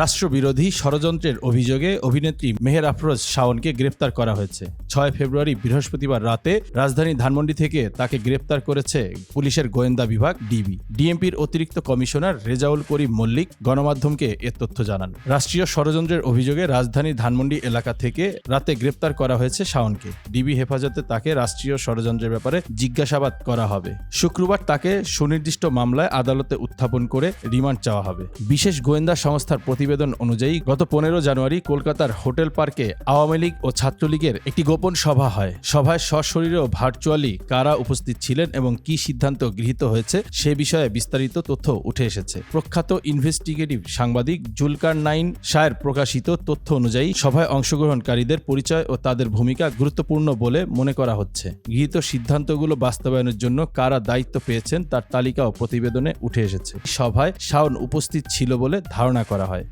রাষ্ট্রবিরোধী ষড়যন্ত্রের অভিযোগে অভিনেত্রী মেহের আফরোজ শাওনকে গ্রেপ্তার করা হয়েছে। ছয় ফেব্রুয়ারি বৃহস্পতিবার রাতে রাজধানী ধানমন্ডি থেকে তাকে গ্রেপ্তার করেছে পুলিশের গোয়েন্দা বিভাগ, ডিবি। ডিএমপির অতিরিক্ত কমিশনার রেজাউল করিম মল্লিক গণমাধ্যমকে এ তথ্য জানান। রাষ্ট্রীয় ষড়যন্ত্রের অভিযোগে রাজধানী ধানমন্ডি এলাকা থেকে রাতে গ্রেপ্তার করা হয়েছে শাওনকে। ডিবি হেফাজতে তাকে রাষ্ট্রীয় ষড়যন্ত্রের ব্যাপারে জিজ্ঞাসাবাদ করা হবে। শুক্রবার তাকে সুনির্দিষ্ট মামলায় আদালতে উত্থাপন করে রিমান্ড চাওয়া হবে। বিশেষ গোয়েন্দা সংস্থার প্রতিবেদন অনুযায়ী, গত পনেরো জানুয়ারি কলকাতার হোটেল পার্কে আওয়ামী লীগ ও ছাত্রলীগের একটি গোপন সভা হয়। সভায় সশরীরে ও ভার্চুয়ালি কারা উপস্থিত ছিলেন এবং কি সিদ্ধান্ত গৃহীত হয়েছে, সে বিষয়ে বিস্তারিত তথ্য উঠে এসেছে। প্রখ্যাত ইনভেস্টিগেটিভ সাংবাদিক জুলকার নাইন শায়ের প্রকাশিত তথ্য অনুযায়ী, সভায় অংশগ্রহণকারীদের পরিচয় ও তাদের ভূমিকা গুরুত্বপূর্ণ বলে মনে করা হচ্ছে। গৃহীত সিদ্ধান্তগুলো বাস্তবায়নের জন্য কারা দায়িত্ব পেয়েছেন তার তালিকাও প্রতিবেদনে উঠে এসেছে। সভায় শাওন উপস্থিত ছিল বলে ধারণা করা হয়।